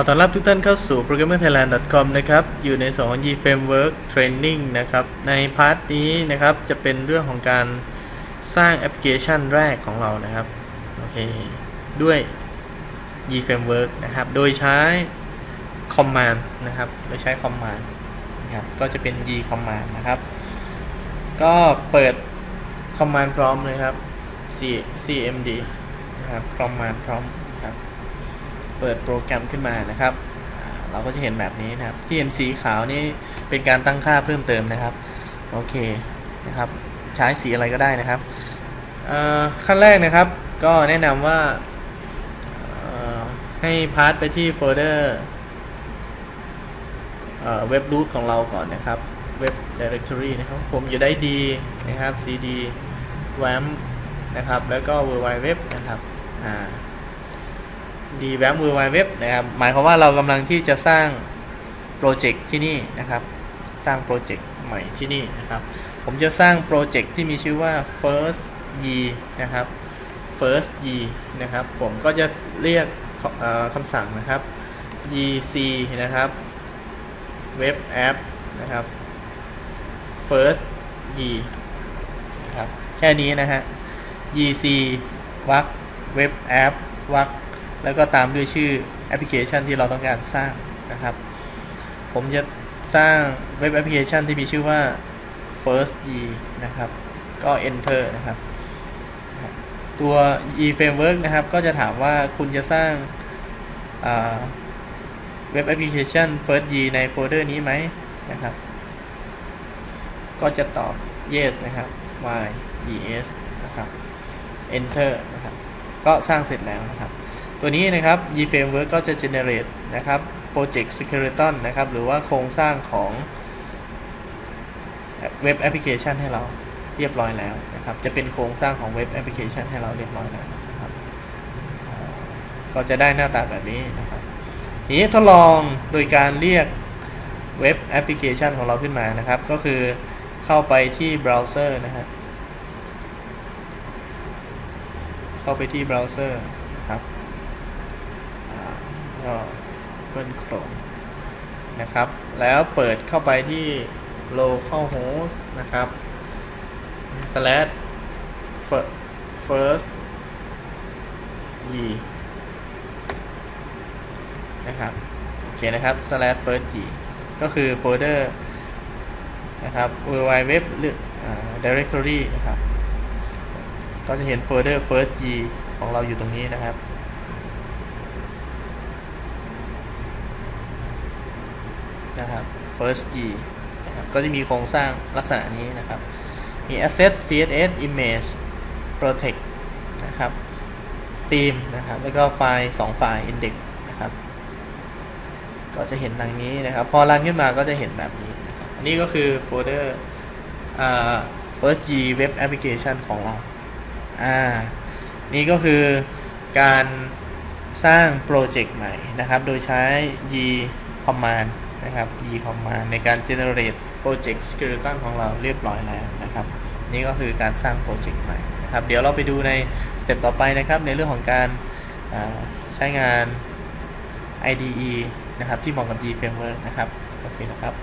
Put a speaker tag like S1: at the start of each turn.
S1: ขอต้อนรับทุกท่านเข้าสู่ programmerthailand.com นะครับ อยู่ในสอง G Framework Training นะครับ ในพาร์ทนี้นะครับ จะเป็นเรื่องของการสร้างแอปพลิเคชันแรกของเรานะครับ โอเค ด้วย G Framework นะครับ โดยใช้ Command นะครับ โดยใช้ Command นะครับ ก็จะเป็น G Command นะครับ ก็เปิด Command พร้อมเลยครับ C CMD นะครับ Command พร้อมนะครับ เปิดโปรแกรมขึ้นมานะครับ เราก็จะเห็นแบบนี้นะครับ ที่เห็นสีขาวนี่เป็นการตั้งค่าเพิ่มเติมนะครับ โอเคนะครับ ใช้สีอะไรก็ได้นะครับขั้นแรกนะครับ ก็แนะนำว่าให้พาสไปที่โฟลเดอร์เว็บรูทของเราก่อนนะครับเว็บ directory นะครับ ผมอยู่ได้ดีนะครับ cd wam นะครับ แล้วก็ w w w นะครับ อ่า ดีแวมเวอไวเว็บนะครับ หมายความว่าเรากำลังที่จะสร้างโปรเจกต์ที่นี่นะครับ สร้างโปรเจกต์ใหม่ที่นี่นะครับ ผมจะสร้างโปรเจกต์ที่มีชื่อว่า first ye นะครับ first ye นะครับ ผมก็จะเรียกคำสั่งนะครับ yc นะครับ web app นะครับ first ye นะครับ แค่นี้นะฮะ yc วัก web app วัก แล้วก็ตามด้วยชื่อแอปพลิเคชันที่เราต้องการสร้างนะครับ ผมจะสร้างเว็บแอปพลิเคชันที่มีชื่อว่า first e นะครับ ก็ enter นะครับ ตัว e framework นะครับ ก็จะถามว่าคุณจะสร้างเว็บแอปพลิเคชัน first e ในโฟลเดอร์นี้ไหมนะครับ ก็จะตอบ yes นะครับ y yes นะครับ enter นะครับ ก็สร้างเสร็จแล้วนะครับ ตัวนี้นะครับ G Framework ก็จะ generate นะครับ Project Skeleton นะครับ หรือว่าโครงสร้างของเว็บแอปพลิเคชันให้เราเรียบร้อยแล้วนะครับ จะเป็นโครงสร้างของเว็บแอปพลิเคชันให้เราเรียบร้อยแล้วนะครับ ก็จะได้หน้าตาแบบนี้นะครับทีนี้ทดลองโดยการเรียกเว็บแอปพลิเคชันของเราขึ้นมานะครับ ก็คือเข้าไปที่เบราว์เซอร์นะฮะเข้าไปที่เบราว์เซอร์ครับ ก็เปิดโครมนะครับ แล้วเปิดเข้าไปที่ localhost นะครับ slash first y นะครับ โอเคนะครับ slash first y ก็คือโฟลเดอร์นะครับ www หรือ directory นะครับ ก็จะเห็นโฟลเดอร์ first g ของเราอยู่ตรงนี้นะครับ นะครับ first G นะครับก็จะมีโครงสร้างลักษณะนี้นะครับ มี asset css image protect นะครับ theme นะครับ แล้วก็ไฟล์ 2 ไฟล์ index นะครับ ก็จะเห็นดังนี้นะครับ พอรันขึ้นมาก็จะเห็นแบบนี้นะครับอันนี้ก็คือโฟลเดอร์ first G web application ของเรา อ่า นี่ก็คือการสร้างโปรเจกต์ใหม่นะครับ โดยใช้ G command นะครับ e เข้ามาในการ generate project skeleton ของเราเรียบร้อยแล้วนะครับ นี่ก็คือการสร้างโปรเจกต์ใหม่นะครับ เดี๋ยวเราไปดูในสเต็ปต่อไปนะครับ ในเรื่องของการใช้งาน IDE นะครับ ที่เหมาะกับ G framework นะครับ โอเคนะครับ